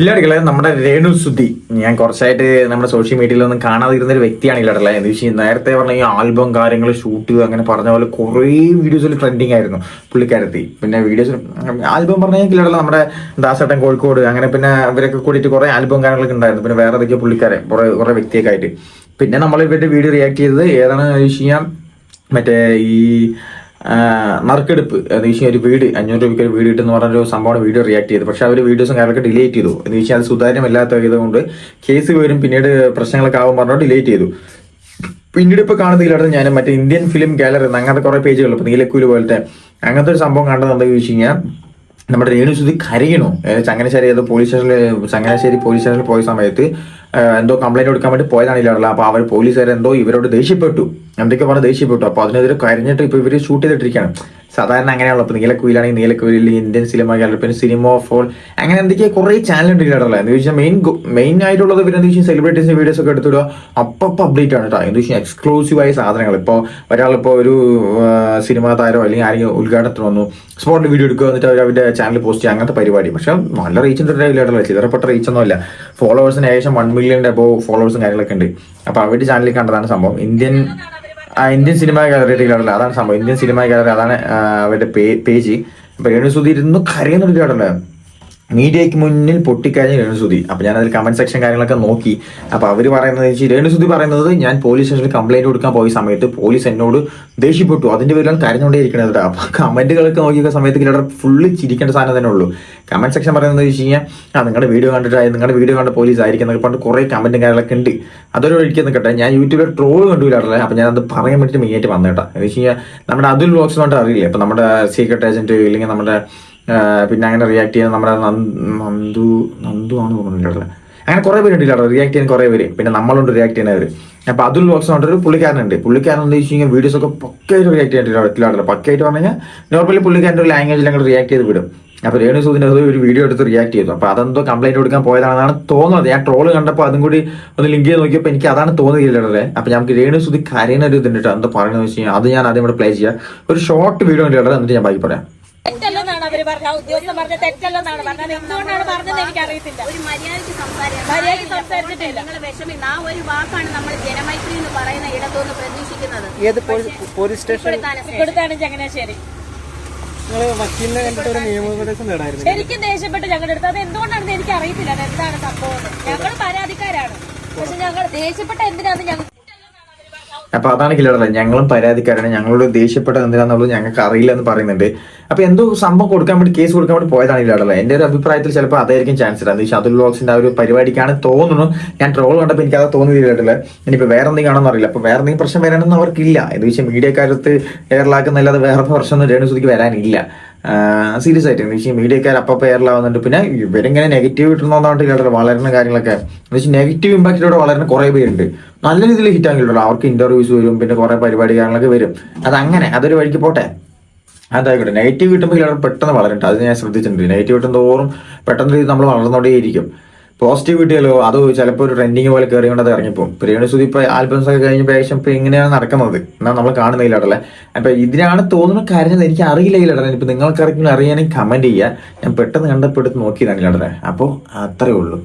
ഇല്ലാടികളെ നമ്മുടെ രേണു സുദ്ധി ഞാൻ കുറച്ചായിട്ട് നമ്മുടെ സോഷ്യൽ മീഡിയയിലൊന്നും കാണാതിരുന്ന ഒരു വ്യക്തിയാണ് ഇല്ലാടല്ലേ എന്ന് വെച്ചാൽ നേരത്തെ പറഞ്ഞ ഈ ആൽബം കാര്യങ്ങൾ ഷൂട്ട് അങ്ങനെ പറഞ്ഞ പോലെ കുറേ വീഡിയോസിൽ ട്രെൻഡിങ് ആയിരുന്നു പുള്ളിക്കാരത്തി. പിന്നെ വീഡിയോസ് ആൽബം പറഞ്ഞാൽ ഇല്ലാടല്ല നമ്മുടെ ദാസേട്ടൻ കോഴിക്കോട് അങ്ങനെ പിന്നെ ഇവരൊക്കെ കൂടിയിട്ട് കുറേ ആൽബം കാര്യങ്ങളൊക്കെ ഉണ്ടായിരുന്നു. പിന്നെ വേറെ ഏതൊക്കെയോ പുള്ളിക്കാരെ കുറേ കുറേ വ്യക്തിയൊക്കെ ആയിട്ട്. പിന്നെ നമ്മൾ ഇവരുടെ വീഡിയോ റിയാക്ട് ചെയ്തത് ഏതാണ് ചോദിച്ചു കഴിഞ്ഞാൽ മറ്റേ ഈ നറുക്കെടുപ്പ്. എന്ന് വെച്ചാൽ ഒരു വീട് അഞ്ഞൂറ് രൂപയ്ക്ക് ഒരു വീട് കിട്ടുന്ന പറഞ്ഞൊരു സംഭവമാണ് വീഡിയോ റിയാക്ട് ചെയ്തത്. പക്ഷേ അവർ വീഡിയോസും കാര്യങ്ങളൊക്കെ ഡിലീറ്റ് ചെയ്തു. എന്ന് വെച്ചാൽ അത് സുതാര്യമല്ലാത്ത കൊണ്ട് കേസ് വരും പിന്നീട് പ്രശ്നങ്ങളൊക്കെ ആവും പറഞ്ഞു ഡിലീറ്റ് ചെയ്തു. പിന്നീട് ഇപ്പോൾ കാണുന്നതിലാണ് ഞാൻ മറ്റേ ഇന്ത്യൻ ഫിലിം ഗാലറി അങ്ങനത്തെ കുറേ പേജുകൾ ഇപ്പോൾ നീലക്കൂൽ പോലത്തെ അങ്ങനത്തെ ഒരു സംഭവം കണ്ടത് എന്താണെന്ന് ചോദിച്ചു കഴിഞ്ഞാൽ നമ്മുടെ രേണുസുതി കരയണു. ഏഹ് ചങ്ങനാശ്ശേരി ഏതോ പോലീസ് സ്റ്റേഷനിൽ ചങ്ങനാശ്ശേരി പോലീസ് സ്റ്റേഷനിൽ പോയ സമയത്ത് എന്തോ കംപ്ലൈന്റ് കൊടുക്കാൻ വേണ്ടി പോയതാണ് ഇല്ലാറുള്ളത് അപ്പൊ അവർ പോലീസുകാരെന്തോ ഇവരോട് ദേഷ്യപ്പെട്ടു. എന്തൊക്കെ പറഞ്ഞ് ദേഷ്യപ്പെട്ടു. അപ്പൊ അതിനെതിരെ കരഞ്ഞിട്ട് ഇപ്പൊ ഇവർ ഷൂട്ട് ചെയ്തിട്ടിരിക്കുകയാണ്. സാധാരണ അങ്ങനെയുള്ള ഇപ്പൊ നീലക്കുയിലാണെങ്കിൽ നീലക്കുയിൽ ഇന്ത്യൻ സിനിമ ഗാലറി പിന്നെ സിനിമ ഫോൾ അങ്ങനെ എന്തൊക്കെയാ കുറെ ഉണ്ട് ഇല്ലാറുള്ളത് എന്ന് വെച്ചാൽ മെയിൻ മെയിൻ ആയിട്ടുള്ളത് പിന്നെ എന്താ വെച്ചാൽ സെലിബ്രിറ്റീസിന്റെ വീഡിയോസ് ഒക്കെ എടുത്തിടുക. അപ്പം അപ്ഡേറ്റ് ആണ് കേട്ടോ എന്ന് വെച്ചാൽ എക്സ്ക്ലൂസീവ് ആയ സാധനങ്ങൾ. ഇപ്പോൾ ഒരാളിപ്പോ ഒരു സിനിമ താരോ അല്ലെങ്കിൽ ആരെങ്കിലും ഉദ്ഘാടനത്തിന് വന്നു. സ്പോട്ടിൽ വീഡിയോ എടുക്കുക. എന്നിട്ട് അവർ അവരുടെ ചാനൽ പോസ്റ്റ് ചെയ്യുക. അങ്ങനത്തെ പരിപാടി. പക്ഷെ നല്ല റീച്ച് ഇല്ലാട്ടല്ല ചിതറപ്പെട്ട റീച്ച് ഒന്നുമല്ല ഫോളോവേഴ്സിന് ഏകദേശം വൺ മില്യന്റെ അപ്പോൾ ഫോളോവേഴ്സും കാര്യങ്ങളൊക്കെ ഉണ്ട്. അപ്പോൾ അവരുടെ ചാനലിൽ കണ്ടതാണ് സംഭവം. ഇന്ത്യൻ ഇന്ത്യൻ സിനിമ ഗാലറി അതാണ് സംഭവം. ഇന്ത്യൻ സിനിമ ഗാലറി അതാണ് അവരുടെ പേജ്. അപ്പൊ രേണുസുതി ഇരുന്ന് കരയുന്നൊരു ഇല്ലാടല്ലേ മീഡിയയ്ക്ക് മുന്നിൽ പൊട്ടിക്കഴിഞ്ഞ രേണുസുതി. അപ്പൊ ഞാൻ അതിൽ കമന്റ് സെക്ഷൻ കാര്യങ്ങളൊക്കെ നോക്കി. അപ്പൊ അവർ പറയുന്നത് രേണുസുതി പറയുന്നത് ഞാൻ പോലീസ് സ്റ്റേഷനിൽ കംപ്ലൈന്റ് കൊടുക്കാൻ പോയ സമയത്ത് പോലീസ് എന്നോട് ദേഷ്യപ്പെട്ടു. അതിന്റെ പേരിലാണ് കരഞ്ഞുകൊണ്ടേയിരിക്കുന്നത് ഇരിക്കണത് അപ്പൊ കമന്റുകളൊക്കെ നോക്കിയ സമയത്ത് ഇവിടെ ഫുള്ള് ചിരിക്കേണ്ട സാധനം തന്നെ ഉള്ളൂ. കമന്റ് സെക്ഷൻ പറയുന്നത് വെച്ച് കഴിഞ്ഞാൽ ആ നിങ്ങളുടെ വീഡിയോ കണ്ടിട്ടായി നിങ്ങളുടെ വീഡിയോ കണ്ട പോലീസ് ആയിരിക്കും എന്നൊക്കെ പറഞ്ഞിട്ട് കുറെ കമന്റും കാര്യങ്ങളൊക്കെ ഉണ്ട്. അതൊരു ഒഴിക്കുന്ന കേട്ടെ ഞാൻ യൂട്യൂബിൽ ട്രോൾ കണ്ടുപോയില്ലേ അപ്പൊ ഞാൻ അത് പറയാൻ വേണ്ടിയിട്ട് മെയിൻ ആയിട്ട് വന്നേട്ടാ എന്ന് വെച്ച് കഴിഞ്ഞാൽ നമ്മുടെ അതിൽ ബോക്സ് കൊണ്ട് അറിയില്ലേ? അപ്പൊ നമ്മുടെ സീക്രട്ട് ഏജന്റ് ഇല്ലെങ്കിൽ നമ്മുടെ പിന്നെ അങ്ങനെ റിയാക്ട് ചെയ്യുന്ന നമ്മുടെ നന്ദു നന്ദു ആണ് തോന്നുന്നില്ല അങ്ങനെ കുറേ പേരുണ്ട് കേട്ടോ റിയാക്ട് ചെയ്യാൻ കുറേ പേര്. പിന്നെ നമ്മളുണ്ട് റിയാക്ട് ചെയ്യുന്നവർ അപ്പൊ അതുൽ ബോക്സ് ഒരു പുള്ളിക്കാരനുണ്ട്. പുള്ളിക്കാരൻ എന്താ വെച്ച് കഴിഞ്ഞാൽ വീഡിയോസ് ഒക്കെ പക്കയായിട്ട് റിയാക്ട് ചെയ്യാൻ പക്കയായിട്ട് പറഞ്ഞു കഴിഞ്ഞാൽ നോർമലി പുള്ളിക്കാരന്റെ ഒരു ലാംഗ്വേജിൽ അങ്ങോട്ട് റിയാക്ട് ചെയ്ത് വിടും. അപ്പൊ രേണു സൂദിന്റെ അത് ഒരു വീഡിയോ എടുത്ത് റിയാക്ട് ചെയ്തു. അപ്പൊ അതെന്തോ കംപ്ലൈന്റ് കൊടുക്കാൻ പോയതാണെന്നാണ് തോന്നുന്നത്. ഞാൻ ട്രോൾ കണ്ടപ്പോൾ അതും കൂടി ഒന്ന് ലിങ്ക് ചെയ്ത് നോക്കിയപ്പോൾ എനിക്ക് അതാണ് തോന്നുകയില്ലേ അപ്പൊ നമുക്ക് രേണു സുധി കരയുന്ന ഒരു ഇതുണ്ട് എന്താ പറയുന്നത് വെച്ച് കഴിഞ്ഞാൽ അത് ഞാൻ ആദ്യം ഇവിടെ പ്ലേ ചെയ്യാം. ഒരു ഷോർട്ട് വീഡിയോ ഉണ്ട് കേട്ടോ എന്നിട്ട് ഞാൻ ബാക്കി പറയാം. തെറ്റല്ലെന്നാണ് അവർ പറഞ്ഞ ആ ഉദ്യോഗസ്ഥൻ പറഞ്ഞ തെറ്റല്ലെന്നാണ് പറഞ്ഞത്. എന്തുകൊണ്ടാണ് പറഞ്ഞത് എനിക്ക് അറിയത്തില്ല ഒരു മര്യാദയ്ക്ക് സംസാരിക്കാം മര്യാദയ്ക്ക് സംസാരിച്ചിട്ടില്ല. നിങ്ങൾ വിഷമി ആ ഒരു വാക്കാണ് നമ്മൾ ജനമൈത്രി എന്ന് പറയുന്ന ഇടത്തുനിന്ന് പ്രതീക്ഷിക്കുന്നത്. ഏത് പോലീസ് സ്റ്റേഷൻ ഇവിടുത്താണ് ചങ്ങനാശ്ശേരി. ശരിക്കും ദേഷ്യപ്പെട്ട് ഞങ്ങളുടെ അടുത്ത്. അത് എന്തുകൊണ്ടാണെന്ന് എനിക്ക് അറിയത്തില്ല അത് എന്താണ് സംഭവം ഞങ്ങൾ പരാതിക്കാരാണ്. പക്ഷെ ഞങ്ങൾ ദേഷ്യപ്പെട്ട എന്തിനാന്ന് ഞങ്ങൾ അപ്പൊ അതാണ് കിലോടല്ല ഞങ്ങളും പരാതിക്കാരാണ്. ഞങ്ങളോട് ദേഷ്യപ്പെട്ടത് എന്തിനാന്നുള്ളത് ഞങ്ങൾക്ക് അറിയില്ല എന്ന് പറയുന്നുണ്ട്. അപ്പൊ എന്തോ സംഭവം കൊടുക്കാൻ വേണ്ടി കേസ് കൊടുക്കാൻ വേണ്ടി പോയതാണ് കിലോടല്ല എന്റെ ഒരു അഭിപ്രായത്തിൽ ചിലപ്പോൾ അതായിരിക്കും ചാൻസ് ഇല്ല അതുൽ ബോക്സിന്റെ ആ ഒരു പരിപാടിക്കാണ് തോന്നുന്നു. ഞാൻ ട്രോൾ കണ്ടപ്പോൾ എനിക്ക് അത് തോന്നിയില്ല ഇനിയിപ്പോ വേറെ എന്തെങ്കിലും ആണെന്ന് അറിയില്ല. അപ്പൊ വേറെ എന്തെങ്കിലും പ്രശ്നം വരാനൊന്നും അവർക്കില്ല. എന്ന് വെച്ചാൽ മീഡിയക്കാരത്ത് എയറിലാക്കുന്നല്ലാതെ വേറെ പ്രശ്നമൊന്നും രേണുസുതിക്ക് വരാനില്ല. സീരിയസ് ആയിട്ട്. എന്ന് വെച്ചാൽ മീഡിയക്കാർ അപ്പം എയറിലാവുന്നുണ്ട് പിന്നെ ഇവരിങ്ങനെ നെഗറ്റീവ് കിട്ടുന്നതുകൊണ്ടാണ് കേട്ടത് വളരുന്ന കാര്യങ്ങളൊക്കെ. എന്ന് വെച്ചാൽ നെഗറ്റീവ് ഇമ്പാക്റ്റിലൂടെ വളരുന്ന കുറേ പേരുണ്ട്. നല്ല രീതിയിൽ ഹിറ്റ് ആക്കിയിട്ടുള്ളൂ അവർക്ക് ഇന്റർവ്യൂസ് വരും പിന്നെ കുറേ പരിപാടി കാര്യങ്ങളൊക്കെ വരും. അതങ്ങനെ. അതൊരു വഴിക്ക് പോട്ടെ. അതായിക്കോട്ടെ. നെഗറ്റീവ് കിട്ടുമ്പോൾ ഇല്ലാതെ പെട്ടെന്ന് വളരട്ടെ. അത് ഞാൻ ശ്രദ്ധിച്ചിട്ടുണ്ട്. നെഗറ്റീവ് കിട്ടും തോറും പെട്ടെന്ന് നമ്മൾ വളർന്നുകൊണ്ടേയിരിക്കും പോസിറ്റീവ് കിട്ടിയല്ലോ അത് ചിലപ്പോൾ ഒരു ട്രെൻഡിങ് പോലെ കയറിയോണ്ട് അത് ഇറങ്ങിപ്പോകും പ്രിയണി സുധി ഇപ്പൊ ആൽബംസ് ഒക്കെ കഴിഞ്ഞ പ്രാവശ്യം ഇപ്പൊ ഇങ്ങനെയാണ് നടക്കുന്നത്. എന്നാൽ നമ്മൾ കാണുന്നില്ല കാണുന്നില്ലടല്ലേ അപ്പൊ ഇതിനാണ് തോന്നുന്ന കാര്യം എനിക്ക് അറിയില്ല ഇല്ലടേ ഇപ്പൊ നിങ്ങൾക്ക് അറിയാനും കമന്റ് ചെയ്യുക. ഞാൻ പെട്ടെന്ന് കണ്ടപ്പെടുത്ത് നോക്കിയതാണ് ഇല്ലടേ അപ്പോൾ അത്രേ ഉള്ളൂ.